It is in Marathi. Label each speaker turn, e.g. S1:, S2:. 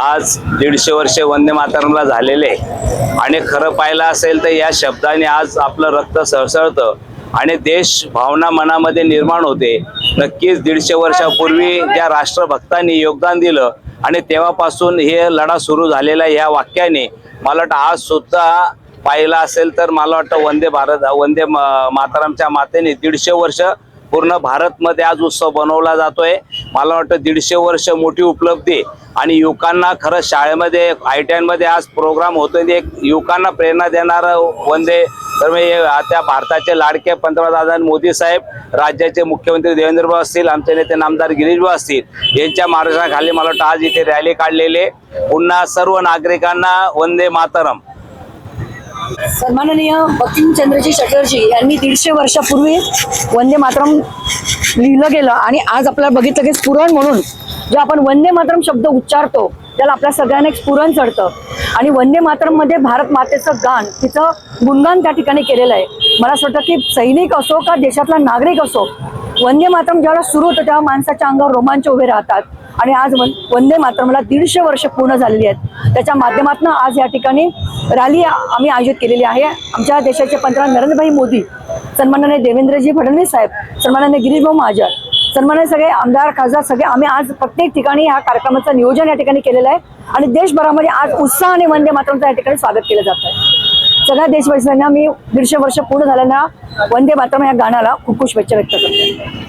S1: आज दीडशे वर्ष वंदे मातरमला झालेले आणि खरं पाहिलं असेल तर या शब्दाने आज आपलं रक्त सळसळतं आणि देश भावना मनामध्ये निर्माण होते. नक्कीच दीडशे वर्षापूर्वी ज्या राष्ट्रभक्तांनी योगदान दिलं आणि तेव्हापासून हे लढा सुरू झालेला या वाक्याने मला वाटतं आज सुद्धा पाहिलं असेल तर मला वाटतं वंदे भारत वंदे मातारामच्या मातेने दीडशे वर्ष पूर्ण भारतमध्ये आज उत्सव बनवला जातोय. मला वाटतं दीडशे वर्ष मोठी उपलब्धी आणि युवकांना खरं शाळेमध्ये आय टी आयमध्ये आज प्रोग्राम होतोय. एक युवकांना प्रेरणा देणारं वंदे. तर मी त्या भारताचे लाडके पंतप्रधान मोदी साहेब राज्याचे मुख्यमंत्री देवेंद्रभाऊ असतील आमचे नेते नामदार गिरीशभाऊ असतील यांच्या मार्गदर्शनाखाली मला वाटतं आज इथे रॅली काढलेले पुन्हा सर्व नागरिकांना वंदे मातरम.
S2: सन्माननीय बंकिमचंद्रजी चटर्जी यांनी दीडशे वर्षापूर्वी वंदे मातरम लिहिलं गेलं आणि आज आपल्याला बघितलं की स्फुरण म्हणून जे आपण वंदे मातरम शब्द उच्चारतो त्याला आपल्या सगळ्यांना एक स्फुरण चढतं. आणि वंदे मातरममध्ये भारत मातेचं गान तिचं गुणगान त्या ठिकाणी केलेलं आहे. मला असं वाटतं की सैनिक असो का देशातला नागरिक असो वंदे मातरम ज्यावेळेला सुरू होतं तेव्हा माणसाच्या अंगावर रोमांच उभे राहतात. आणि आज वन- वंदे मातरमला दीडशे वर्ष पूर्ण झालेली आहेत. त्याच्या माध्यमातून आज या ठिकाणी रॅली आम्ही आयोजित केलेली आहे. आमच्या देशाचे पंतप्रधान नरेंद्रभाई मोदी सन्मानाने देवेंद्रजी फडणवीस साहेब सन्मानाने गिरीशभाऊ महाजन सन्माननीय सगळे आमदार खासदार सगळे आम्ही आज प्रत्येक ठिकाणी ह्या कार्यक्रमाचं नियोजन या ठिकाणी केलेलं आहे. आणि देशभरामध्ये आज उत्साहाने वंदे मातरमचं या ठिकाणी स्वागत केलं जात आहे. सगळ्या देशवासियांना मी दीडशे वर्ष पूर्ण झाल्याना वंदे मातरम या गाण्याला खूप खूप शुभेच्छा व्यक्त करते.